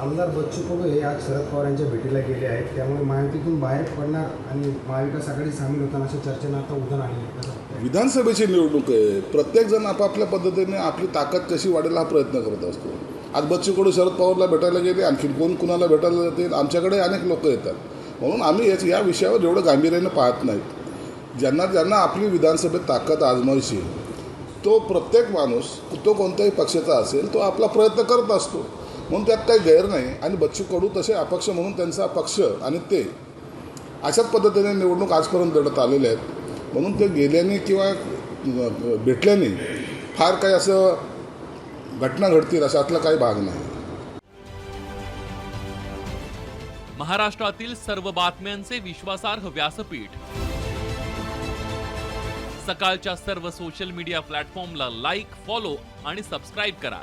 आमदार बच्चू कडू हे आज शरद पवार यांच्या भेटीला गेले आहेत. त्यामुळे महायुतीतून बाहेर पडणार आणि महाविकास आघाडी सामील होताना अशा चर्चेनं आता उदाहरण आले आहे. विधानसभेची निवडणूक आहे. प्रत्येकजण आपापल्या पद्धतीने आपली ताकद कशी वाढेल हा प्रयत्न करत असतो. आज बच्चू कडू शरद पवारला भेटायला गेले आणखी कोण कुणाला भेटायला जातील? आमच्याकडे अनेक लोक येतात. म्हणून आम्ही याच या विषयावर एवढं गांभीर्याने पाहत नाहीत. ज्यांना ज्यांना आपली विधानसभेत ताकद आजमायची तो प्रत्येक माणूस तो कोणत्याही पक्षाचा असेल तो आपला प्रयत्न करत असतो. म्हणून त्यात काही गैर नाही. आणि बच्चू कडू तसे अपक्ष म्हणून त्यांचा पक्ष आणि ते अशाच पद्धतीने निवडणूक आजपर्यंत लढत आलेले आहेत. म्हणून ते गेल्याने किंवा भेटल्याने फार काही असं घटना घडतील अशातला काही भाग नाही. महाराष्ट्रातील सर्व बातम्यांचे विश्वासार्ह व्यासपीठ. सकाळच्या सर्व सोशल मीडिया प्लॅटफॉर्मला लाईक फॉलो आणि सबस्क्राईब करा.